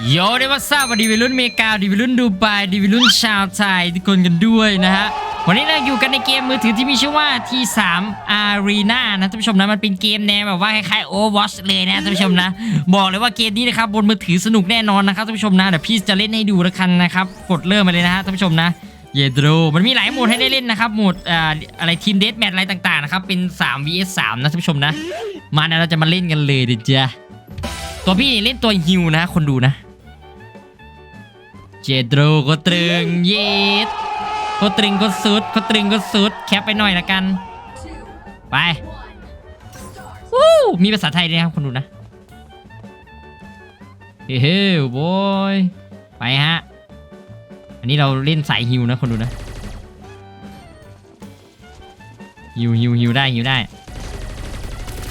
โยเดวัสซาบดีวิลุนเมกาดีวิลุนดูไบดีวิลุนชาวไทยทุกคนกันด้วยนะฮะวันนี้เราอยู่กันในเกมมือถือที่มีชื่อว่า T3 Arena นะท่านผู้ชมนะมันเป็นเกมแนวแบบว่าคล้ายๆ Overwatch เลยนะท่านผู้ชมนะ บอกเลยว่าเกมนี้นะครับบนมือถือสนุกแน่นอนนะครับท่านผู้ชมนะเดี๋ยวพี่จะเล่นให้ดูล้วกันนะครับกดเริ่มมาเลยนะฮะท่านผู้ชมนะเยโดรมันมีหลายโหมดให้ได้เล่นนะครับโหมดออะไรทีมเดสแมทอะไรต่างๆนะครับเป็น 3 vs 3 นะท่านผู้ชมนะ มาเนะเราจะมาเล่นกันเลยดิจ้ะ ตัวพี่เล่นตัวฮิวนะ คนดูนะ เจโดรก็ตรึงเย็ดก็ตรึงก็สุดก็ตรึงก็สุด แคปไปหน่อยละกัน ไปวู้มีภาษาไทยด้วยครับคนดูนะ เฮ้เฮ้บอยไปฮะ อันนี้เราเล่นสายฮิวนะคนดูนะฮิวฮิวฮิวได้ฮิวได้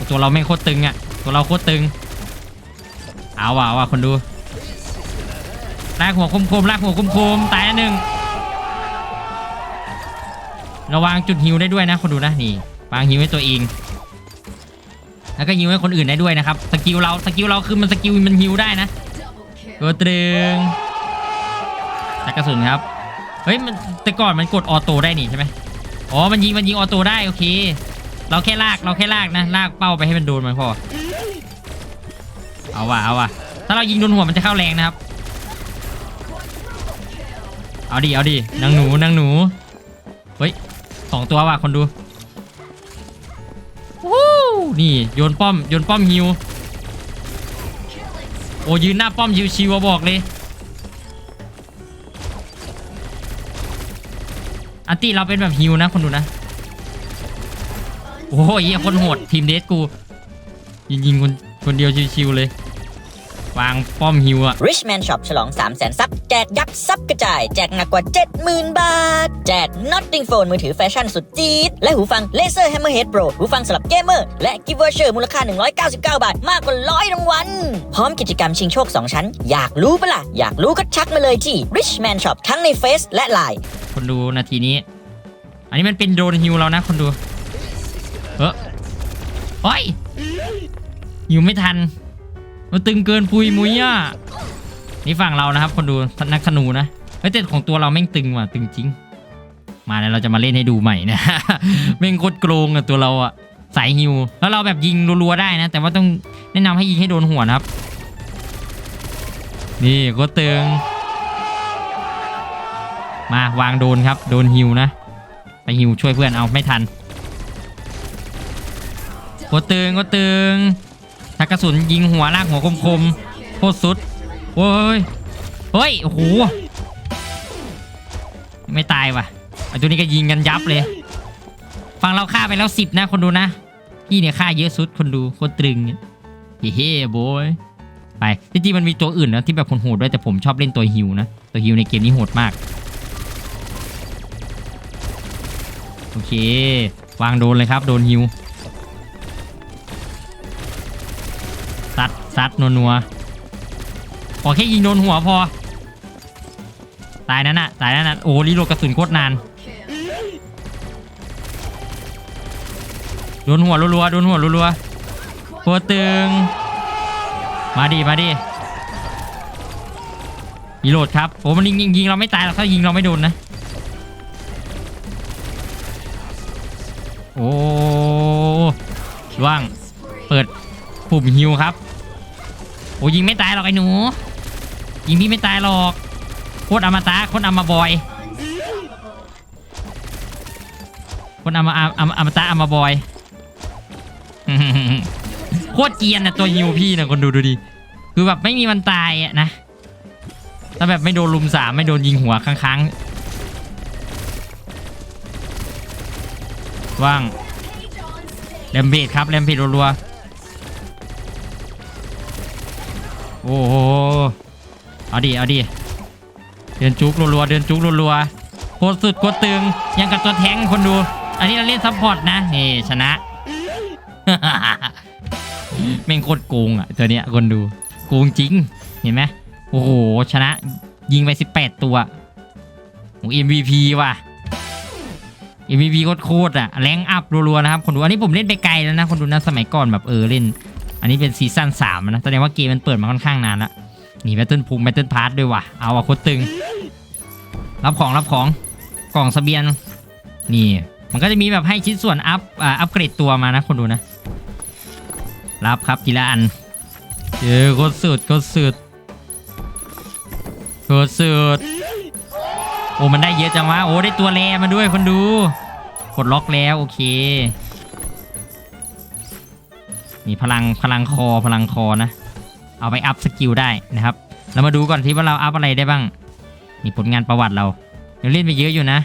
ตัวเราแม่โคตรตึงอะ ตัวเราโคตรตึง เอาว่ะเอาว่ะคนดูลากหัวคมคมลากหัวคมคมๆตายหนึ่งระวังจุดฮิวได้ด้วยนะคนดูนะนี่วางฮิวให้ตัวเอง แล้วก็ฮิวให้คนอื่นได้ด้วยนะครับสกิลเราสกิลเราคือมันสกิลมันฮิวได้นะตัวตรึงจักกระสุนครับเฮ้ยมันแต่ก่อนมันกดออโต้ได้นี่ใช่ไหมอ๋อมันยิงมันยิงออโต้ได้โอเค เราแค่ลากเราแค่ลากนะลากเป้าไปให้มันโดนมันพอ เอาว่ะเอาว่ะถ้าเรายิงโดนหัวมันจะเข้าแรงนะครับ เอาดิเอาดินางหนูนางหนูเฮ้ยสองตัวว่ะคนดูวู้นี่โยนป้อมโยนป้อมฮิวโอ้ยืนหน้าป้อมฮิวชิวอะบอกเลยอันตีเราเป็นแบบฮิวนะคนดูนะโอ้ยคนโหดทีมเดสกูยิงยิงคนคนเดียวชิวๆเลย วางป้อมฮิวอะ Richman Shop ฉลอง 3 0 0 0 0 0ซับแจกยับซับกระจาย แจกหนักกว่า 70,000 บาท แจก Notting Phone มือถือแฟชั่นสุดจี๊ด และหูฟัง Laser Hammerhead Pro หูฟังสำหรับเกมเมอร์ และกิฟต์วอเชอร์มูลค่า 199 บาท มากกว่าร้อยรางวัล พร้อมกิจกรรมชิงโชค 2 ชั้น อยากรู้ปะล่ะ อยากรู้ก็ชักมาเลยที่ Richman Shop ทั้งในเฟซและไลน์คนดูนาทีนี้ อันนี้มันเป็นโดนฮิวเรานะคนดูเออโอ้ยฮิวไม่ทัน มันตึงเกินปุยมุยอะนี่ฝั่งเรานะครับ คนดูนักธนูนะเฮ้ยแต่ของตัวเราแม่งตึงว่ะตึงจริง มาแล้วเราจะมาเล่นให้ดูใหม่นะแม่งโคตรโกงอะตัวเราอะสายฮิวแล้วเราแบบยิงรัวๆได้นะ แต่ว่าต้องแนะนำให้ยิงให้โดนหัวนะครับ นี่โคตรตึง มาวางโดนครับ โดนฮิวนะ ไปฮิวช่วยเพื่อนเอาไม่ทันโคตรตึงโคตรตึง ถ้ากระสุนยิงหัวลากหัวคมๆโคตรสุดโอ้ยเฮ้ยโอ้โหไม่ตายว่ะไอตัวนี้ก็ยิงกันยับเลยฟังเราฆ่าไปแล้วสิบนะคนดูนะพี่เนี่ยฆ่าเยอะสุดคนดูโคตรตรึงเฮ้เฮ้โบยไปจริงๆมันมีตัวอื่นนะที่แบบโหดด้วยแต่ผมชอบเล่นตัวฮิวนะตัวฮิวในเกมนี้โหดมากโอเควางโดนเลยครับโดนฮิว ซัดนัวนัวๆขอแค่ยิงโดนหัวพอ ตายนั่นน่ะตายนั่นน่ะโอ้รีโหลดกระสุนโคตรนานโดนหัวรัวๆโดนหัวรัวๆโคตรตึง มาดิมาดิรีโหลดครับโอ้มันยิงยิงเราไม่ตายหรอกถ้ายิงเราไม่โดนนะโอ้ว่าง เปิดปุ่มฮิวครับ โอ้ยิงไม่ตายหรอกไอ้หนู ยิงพี่ไม่ตายหรอกโคตรอมตะโคตรอมบอยโคตรอมอมอมตะอมบอยโคตรเกียนนะตัวฮิวพี่นะคนดูดูดิคือแบบไม่มีวันตายอะนะถ้าแบบไม่โดนลุมสามไม่โดนยิงหัวค้างๆว่างแรมเพจครับแรมเพจรัวๆ โอ้โหเอาดิเอาดิเดินจุกรัวๆเดินจุกรัวๆโคตรสุดโคตรตึงยังกับตัวแทงคนดู อันนี้เราเล่นซัพพอร์ตนะนี่ชนะแม่งโคตรโกงอะตัวเนี้ยคนดูโกงจริงเห็นไหมโอ้โหชนะยิงไป 18 ตัวโอ้ MVP ว่ะ MVP โคตรๆอะแรงอัพรัวๆนะครับคนดูอันนี้ผมเล่นไปไกลแล้วนะคนดูนะสมัยก่อนแบบเออเล่น อันนี้เป็นซีซั่น3นะแสดงว่าเกมมันเปิดมาค่อนข้างนานละนี่แบตเทิลพุงแบตเทิลพาร์ทด้วยว่ะ เอาอะโคตรตึง รับของรับของกล่องสเสบียงนี่ มันก็จะมีแบบให้ชิ้นส่วนอัพอ่าอัพเกรดตัวมานะคนดูนะ รับครับทีละอันเจอโคตรสุดโคตรสุดโคตรสุดโอ้มันได้เยอะจังวะโอ้ได้ตัวแรมาด้วยคนดูกดล็อกแล้วโอเค นี่พลังพลังคอพลังคอนะ เอาไปอัพสกิลได้นะครับ เรามาดูก่อนที่ว่าเราอัพอะไรได้บ้างนี่ผลงานประวัติเราเราเล่นไปเยอะอยู่นะ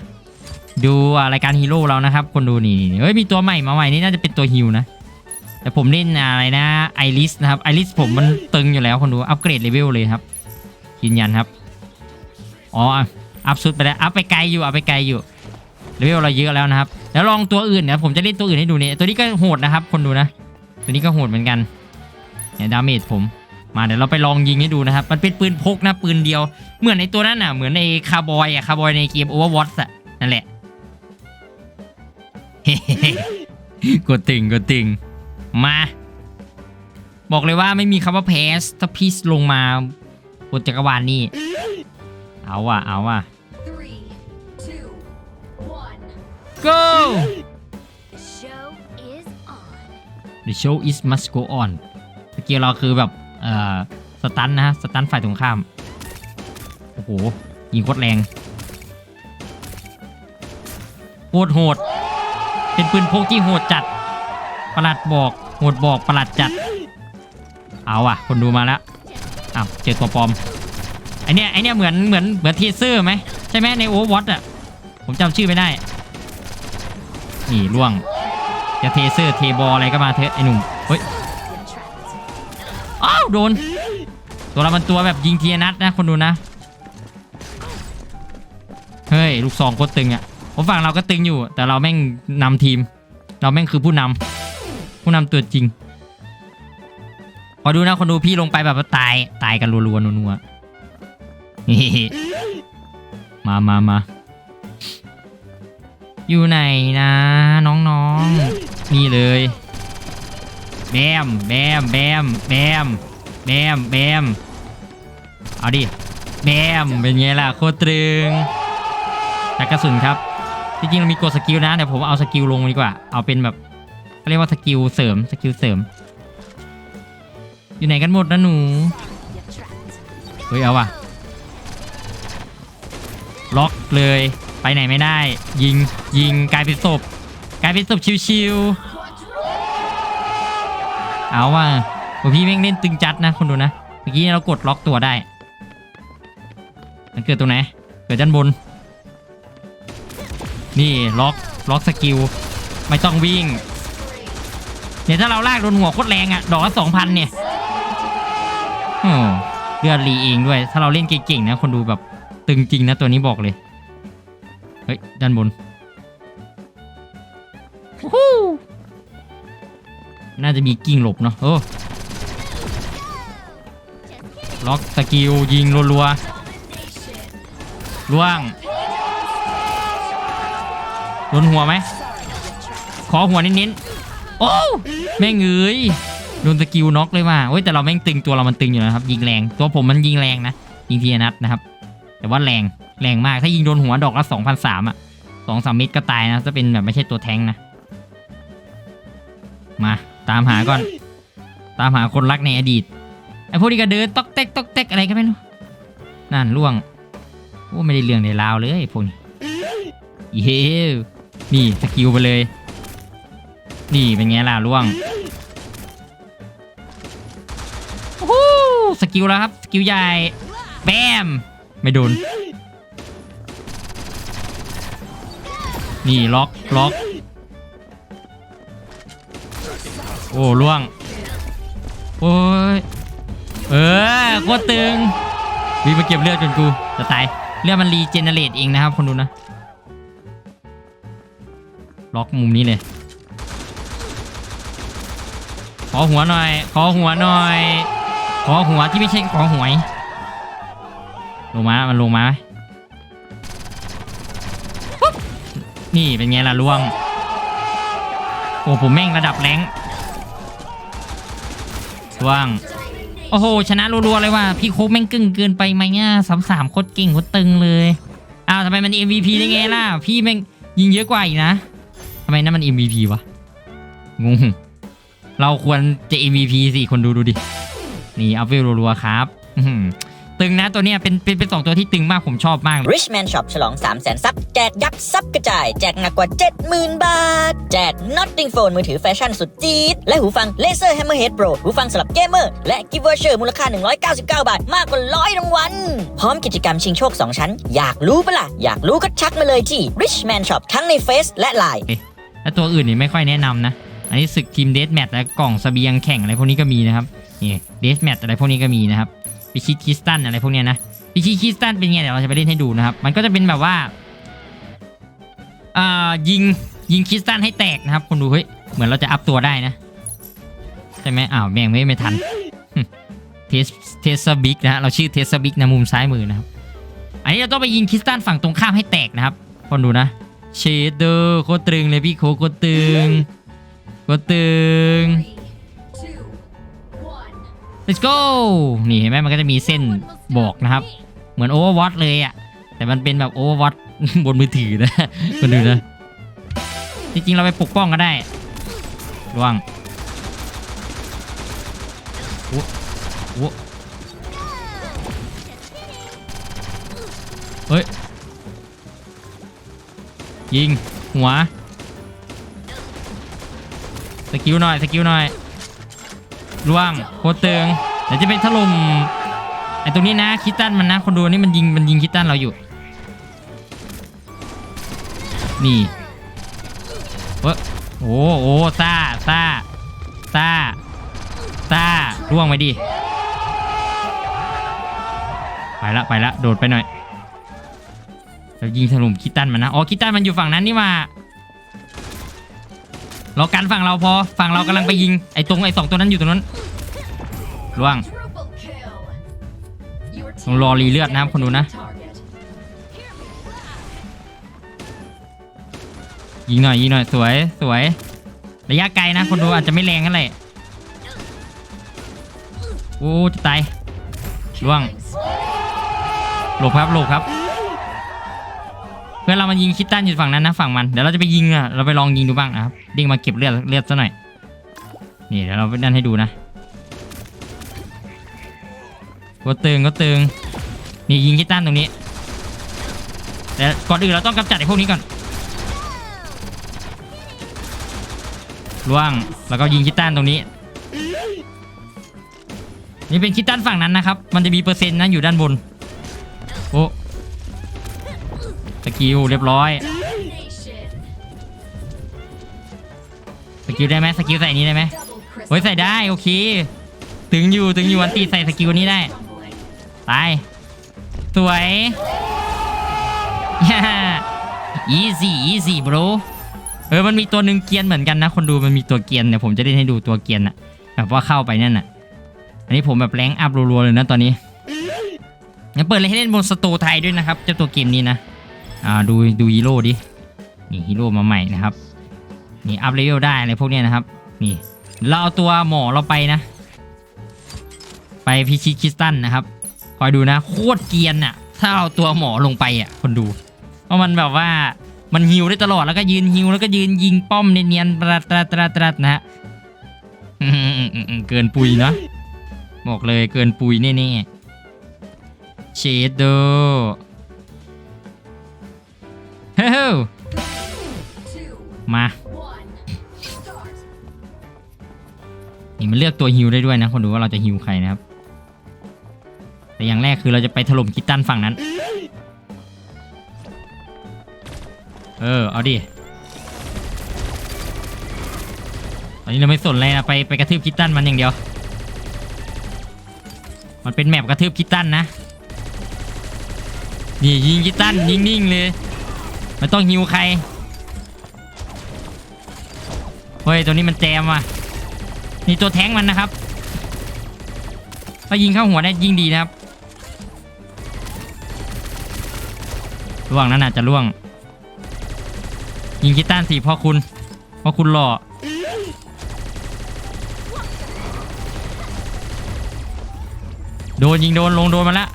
ดูอ่ารายการฮีโร่เรานะครับ คนดูนี่นี่เฮ้ยมีตัวใหม่มาใหม่นี่น่าจะเป็นตัวฮิวนะ แต่ผมเล่นอะไรนะไอริสนะครับไอริสผมมันตึงอยู่แล้วคนดูอัปเกรดเลเวลเลยครับยืนยันครับอ๋ออัพสุดไปแล้วอัพไปไกลอยู่อัพไปไกลอยู่เลเวลเราเยอะแล้วนะครับ แล้วลองตัวอื่นนะผมจะเล่นตัวอื่นให้ดูเนี่ยตัวนี้ก็โหดนะครับ คนดูนะ ตัวนี้ก็โหดเหมือนกันเนี่ยดาเมจผมมาเดี๋ยวเราไปลองยิงให้ดูนะครับ มันเป็นปืนพกนะปืนเดียว เหมือนในตัวนั้นน่ะ เหมือนในคาร์บอยอะคาร์บอยในเกม Overwatch อะนั่นแหละกดติงกดติงมา บอกเลยว่าไม่มีคำว่าแพสถ้าพีซลงมาบนจักรวาลนี่ เอาว่ะเอาว่ะ Three, two, one. go the show is must go on สกิลเราคือแบบเอ่อสตันนะฮะสตันฝ่ายตรงข้าม โอ้โห ยิงโคตรแรงโหดโหด เป็นปืนพกที่โหดจัด ประหลัดบอกโหดบอกประหลัดจัด เอาอะ คนดูมาแล้วอ้าวเจอตัวปลอมไอเนี้ยไอเนี้ยเหมือนเหมือนเหมือนเทเซอร์ไหมใช่ไหมในโอเวอร์วอตอะผมจำชื่อไม่ได้ นี่ล่วง จะเทเซอร์เทบอลอะไรก็มาเถอะไอหนุ่มเฮ้ยอ้าวโดน ตัวเรามันตัวแบบยิงเทีละนัดนะคนดูนะ เฮ้ย ลูกซองโคตรตึงอะ่ะผมฝั่งเราก็ตึงอยู่ แต่เราแม่งนำทีม เราแม่งคือผู้นำผู้นำตัวจริงพอดูนะคนดูพี่ลงไปแบบตายตายกันรัวๆนัวๆมามามา อยู่ไหนนะน้องๆนี่เลยแบมแบมแบมแบมแบมแบมเอาดิแบมเป็นไงล่ะโคตรตรึงนักกระสุนครับจริงๆเรามีกดสกิลนะแต่ผมเอาสกิลลงดีกว่า เอาเป็นแบบเรียกว่าสกิลเสริมสกิลเสริม อยู่ไหนกันหมดนะหนูเฮ้ยเอาว่ะล็อกเลย ไปไหนไม่ได้ ยิงยิงกลายเป็นศพกลายเป็นศพชิวๆเอาว่ะโอ้พี่แม่งเล่นตึงจัดนะคนดูนะเมื่อกี้เรากดล็อกตัวได้ มันเกิดตรงไหนเกิดด้านบน นี่ล็อกล็อกสกิลไม่ต้องวิ่งเนี่ยถ้าเราลากโดนหัวโคตรแรงอะดอกละสองพันเนี่ยโอ้เลือดรีเองด้วย ถ้าเราเล่นเก่งๆนะคนดูแบบตึงจริงนะตัวนี้บอกเลย เฮ้ย ด้านบนวู้ฮู้น่าจะมีกิ้งหลบเนาะโอ้ล็อกสกิลยิงรัวๆล่วงโดนหัวไหม ขอหัวเน้นๆโอ้แม่งเอ้ยโดนสกิลน็อกเลยว่ะโอ้ยแต่เราแม่งตึงตัวเรามันตึงอยู่นะครับ ยิงแรง ตัวผมมันยิงแรงนะ ยิงทีละนัดนะครับ แต่ว่าแรง แรงมาก ถ้ายิงโดนหัวดอกละสองพันสามอะสองสามเม็ดก็ตายนะถ้าเป็นแบบไม่ใช่ตัวแทงนะ มาตามหาก่อน ตามหาคนรักในอดีตไอ้พวกนี้ก็เดินตอกเต๊กตอกเต๊กอะไรก็ไม่รู้นั่นล่วงโอ้ไม่ได้เรื่องในราวเลยพวกนี้เย้นี่สกิลไปเลย นี่เป็นไงล่ะล่วงโอ้สกิลแล้วครับ สกิลใหญ่แบมไม่โดน นี่ล็อกล็อก โอ้ล่วง โอ้ย เออโคตรตึงวิ่งมาเก็บเลือดจนกูจะตาย เลือดมันรีเจเนเรตเองนะครับคนดูนะ ล็อกมุมนี้เลย ขอหัวหน่อย ขอหัวหน่อย ขอหัวที่ไม่ใช่ขอหวย ลงมา มันลงมาไหม นี่เป็นไงล่ะล่วง โอ้ผมแม่งระดับแรงล่วงโอ้โอ้โห ชนะรัวๆเลยว่ะพี่โคกแม่งกึ่งเกินไปไหมเนี่ยสามสามโคตรเก่งโคตรตึงเลยอ้าวทำไมมัน MVP ได้ไงล่ะ พี่แม่งยิงเยอะกว่าอีกนะทำไมนั่นมัน MVP วะงงเราควรจะ MVP สิคนดูดูดิ นี่อัพเวลรัวๆครับอื ตึงนะตัวเนี้ยเป็นเป็นเป็นสองตัวที่ตึงมากผมชอบมากเลย Richman Shop ฉลอง 3 0 0 0 0 0ซับแจกยับซับกระจาย แจกหนักกว่า 70,000 บาท แจก Notting Phone มือถือแฟชั่นสุดจี๊ด และหูฟัง Laser Hammerhead Pro หูฟังสำหรับเกมเมอร์ และ Gift Voucher มูลค่า 199 บาท มากกว่าร้อยรางวัลพร้อมกิจกรรมชิงโชค 2 ชั้น อยากรู้ปะล่ะอยากรู้ก็ชักมาเลยที่ Richman Shop ทั้งในเฟซและไลน์แล้วตัวอื่นนี่ไม่ค่อยแนะนำนะ อันนี้ศึกทีมเดสแมทและกล่องเสบียงแข่งอะไรพวกนี้ก็มีนะครับนี่เดสแมทอะไรพวกนี้ก็มีนะครับ พิชิตคิสตันอะไรพวกเนี้ยนะพิชิตคิสตันเป็นไงเดี๋ยวเราจะไปเล่นให้ดูนะครับ มันก็จะเป็นแบบว่าอ่ายิงยิงคิสตันให้แตกนะครับคนดูเฮ้ยเหมือนเราจะอัพตัวได้นะใช่ไหมอ้าวแม่งไม่ไม่ทันเทสเทสบิกนะฮะเราชื่อเทสบิกนะมุมซ้ายมือนะครับอันนี้เราต้องไปยิงคิสตันฝั่งตรงข้ามให้แตกนะครับคนดูนะเชดเดอร์โคตรตึงเลยพี่โคโคตรตึงโคตรตึง let's go นี่เห็นไหมมันก็จะมีเส้นบอกนะครับ เหมือน Overwatch เลยอะ่ะ แต่มันเป็นแบบ Overwatch บนมือถือนะคนดูนะ จริงๆ เราไปปกป้องก็ได้ระวังโอ้โหเฮ้ย ยิง หัว สกิลหน่อย สกิลหน่อย ล่วงโคตรตึงเดี๋ยวจะไปถล่มไอ้ตรงนี้นะคิตตันมันนะคนดูนี่มันยิงมันยิงคิตตันเราอยู่ นี่เว้ยโอ้โอ้ซ่าซ่าซ่าซ่าล่วงไปดิไปละไปละโดดไปหน่อยเรายิงถล่มคิตตันมันนะอ๋อคิตันมันอยู่ฝั่งนั้นนี่มา เรากันฝั่งเราพอฝั่งเรากำลังไปยิงไอ้ตรงไอ้สองตัวนั้นอยู่ตรงนั้นล่วงต้องรอรีเลือดนะครับคนดูนะ ยิงหน่อยยิงหน่อยสวยสวย ระยะไกลนะคนดูอาจจะไม่แรงเท่าไหร่โอ้จะตายล่วงหลบครับหลบครับ พื่อนเรามันยิงคิดตันอยู่ฝั่งนั้นนะฝั่งมันเดี๋ยวเราจะไปยิงอะเราไปลองยิงดูบ้างนะครับดิ้งมาเก็บเลือดเลือดซะหน่อยนี่เดี๋ยวเราไปนั่นให้ดูนะก็ตึงก็ตึงนี่ยิงคิดตันตรงนี้แต่ก่อนอื่นเราต้องกำจัดไอ้พวกนี้ก่อนล่วงแล้วก็ยิงคิดตันตรงนี้นี่เป็นคิดตันฝั่งนั้นนะครับ มันจะมีเปอร์เซ็นต์นะอยู่ด้านบน กิลเรียบร้อย สกิลได้ไหมสกิลใส่นี้ได้ไหมเฮ้ยใส่ได้โอเค ถึงอยู่ถึงอยู่วันตีใส่สกิลนี้ได้ตายสวย easy easy bro เออมันมีตัวหนึ่งเกียนเหมือนกันนะ คนดูมันมีตัวเกียนเนี่ยผมจะได้ให้ดูตัวเกียนอะแบบว่าเข้าไปนั่นน่ะอันนี้ผมแบบแรงอัพรัวๆเลยนะตอนนี้งั้นเปิดเลยให้เล่นบนสตูไทยด้วยนะครับเจ้าตัวเกมนี้นะ อ่าดูดูฮีโร่ดิ นี่ฮีโร่มาใหม่นะครับ นี่อัพเลเวลได้อะไรพวกเนี้ยนะครับ นี่ เราเอาตัวหมอเราไปนะ ไปพิชิตคริสตันนะครับ คอยดูนะ โคตรเกียนน่ะ ถ้าเอาตัวหมอลงไปอะ คนดู เพราะมันแบบว่ามันฮิวได้ตลอดแล้วก็ยืนฮิวแล้วก็ยืนยิงป้อมเนียนๆตรัดตรัดตรัดตรัดนะฮะเกินปุยนะบอกเลยเกินปุยแน่ๆเชดดเฮ้ มา นี่มันเลือกตัวฮิวได้ด้วยนะ คนดูว่าเราจะฮิวใครนะครับ แต่อย่างแรกคือเราจะไปถล่มคิตตันฝั่งนั้น เออ เอาดิ ตอนนี้เราไม่สนเลยนะ ไปไปกระทืบคิตตันมันอย่างเดียว มันเป็นแมปกระทืบคิตตันนะ นี่ยิงคิตตันนิ่งๆเลย ไม่ต้องฮิวใคร เฮ้ย ตัวนี้มันแจมว่ะ นี่ตัวแท้งมันนะครับ ถ้ายิงเข้าหัวได้ยิงดีนะครับล่วงนั้นอาจจะล่วง ยิงกีต้านสิพ่อคุณพ่อคุณหล่อโดนยิงโดนลงโดนมาแล้ว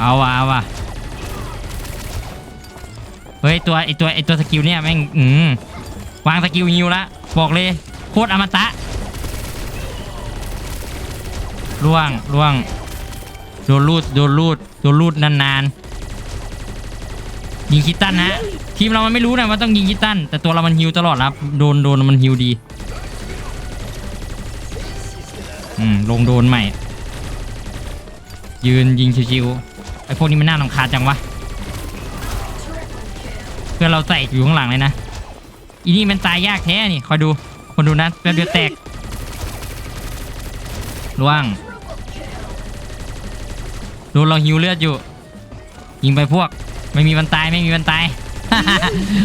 เอาว่ะเอาว่ะเฮ้ยตัวไอตัวไอตัวสกิลเนี่ยแม่งอืมวางสกิลฮิวละบอกเลยโคตรอมตะล่วงล่วงโดนลูดโดนลูดโดนลูดนานๆยิงคิตตันนะทีมเรามันไม่รู้นะว่าต้องยิงคิตตันแต่ตัวเรามันฮิวตลอดครับโดนโดนมันฮิวดีอืมลงโดนใหม่ ยืนยิงชิวๆ ไอพวกนี้มันน่ารำคาญจังวะเพื่อนเราใส่อยู่ข้างหลังเลยนะอีนี่มันตายยากแท้นี่คอยดูคนดูนะแป๊บเดียวแตกล่วงโดนเราหิวเลือดอยู่ ยิงไปพวก ไม่มีวันตายไม่มีวันตาย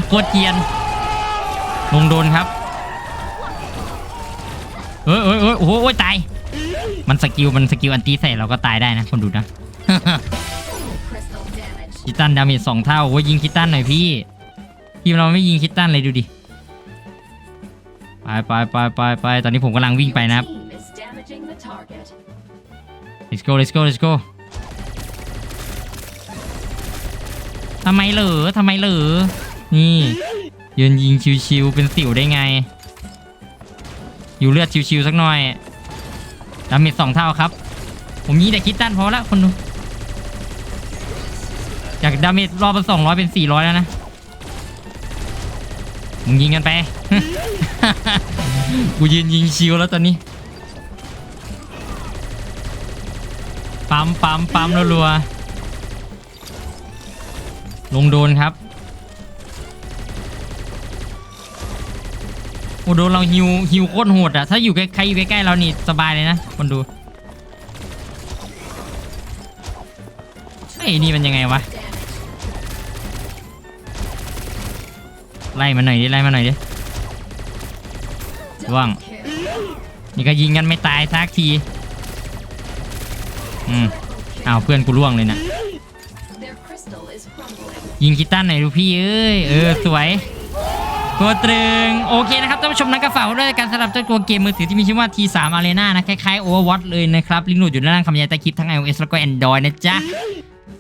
โคตรเกียน ลงโดนครับเอ้ยเอ้ยเอ้ยโอ้โหโอ้ยตาย มันสกิลมันสกิลอันตีใส่เราก็ตายได้นะคนดูนะ คิตตันดาเมจสองเท่าโอ้ยยิงคิตตันหน่อยพี่ ทีมเราไม่ยิงคิตตันเลยดูดิ ไปไปไปไปไปตอนนี้ผมกำลังวิ่งไปนะครับ let's go let's go let's go ทำไมเหรอทำไมเหรอนี่ยืนยิงชิวๆเป็นสิวได้ไง อยู่เลือดชิวๆสักหน่อยดาเมจสองเท่าครับ ผมยิงแต่คิตตันพอละคนดู จากดาเมจรอบละสองร้อยเป็นสี่ร้อยแล้วนะ มึงยิงกันไป กูยืนยิงชิวแล้วตอนนี้ ปั๊มปั๊มปั๊มรัวๆลงโดนครับโอ้โดนเราฮิวฮิวโคตรโหดอะถ้าอยู่ใกล้ใครอยู่ใกล้ๆเรานี่สบายเลยนะคนดูไอ้นี่มันยังไงวะ ไล่มาหน่อยดิไล่มาหน่อยดิว่างนี่ก็ยิงกันไม่ตายสักทีอืมอ้าวเพื่อนกูล่วงเลยนะยิงคิตตันหน่อยดูพี่เอ้ยเออสวยตัวตรึงโอเคนะครับท่านผู้ชมนักกระเป๋าด้วยการสลับเจ้าตัวเกมมือถือที่มีชื่อว่า T3 Arena นะคล้ายๆ Overwatch เลยนะครับลิงก์โหลดอยู่ด้านล่างคำยายใต้คลิปทั้ง iOS แล้วก็ Android นะจ๊ะ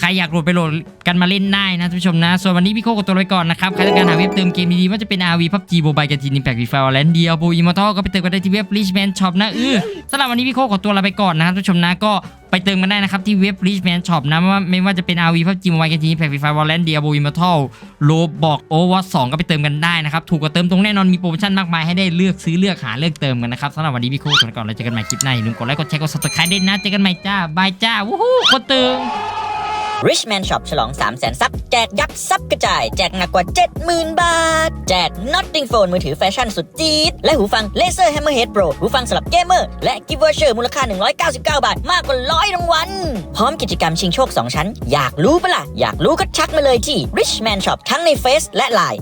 ใครอยากโหลดไปโหลดกันมาเล่นได้นะท่านผู้ชมนะ ส่วนวันนี้พี่โคกดตัวไปก่อนนะครับ ใครต้องการหาเว็บเติมเกมดีๆว่าจะเป็น RV PUBG Mobile กันทีนิมแพคฟรีไฟร์แลนด์เดียวโบอีมอทอก็ไปเติมกันได้ที่เว็บ Richman Shop นะเออสำหรับวันนี้พี่โคกดตัวลาไปก่อนนะครับท่านผู้ชมนะก็ไปเติมกันได้นะครับที่เว็บ Richman Shop นะไม่ว่าไม่ว่าจะเป็น RV PUBG Mobile กันทีนิมแพคฟรีไฟร์แลนด์เดียวโบอีมอทอโลบอกโอวอตสองก็ไปเติมกันได้นะครับถูกกว่าเติมตรงแน่นอนมีโปรโมชั่นมากมายให้ได้เลือกซื้อเลือกหาเลือกเติมกันนะครับสำหรับวันนี้พี่โคกดตัวไปก่อนแล้วเจอกันใหม่คลิปหน้าอย่าลืมกดไลค์กดแชร์กด subscribe ด้วยนะเจอกันใหม่จ้าบายจ้าวู้ฮู้กดเตึง Richman Shop ฉลอง 3 0 0 0 0 0ซับแจกยับซับกระจาย แจกหนักกว่า 70,000 บาท แจก Notting Phone มือถือแฟชั่นสุดจี๊ด และหูฟัง Laser Hammerhead Pro หูฟังสำหรับเกมเมอร์ และ Gift Voucher มูลค่า 199 บาท มากกว่าร้อยรางวัล พร้อมกิจกรรมชิงโชค 2 ชั้น อยากรู้ปะล่ะ อยากรู้ก็ชักมาเลยที่ Richman Shop ทั้งในเฟซและ Line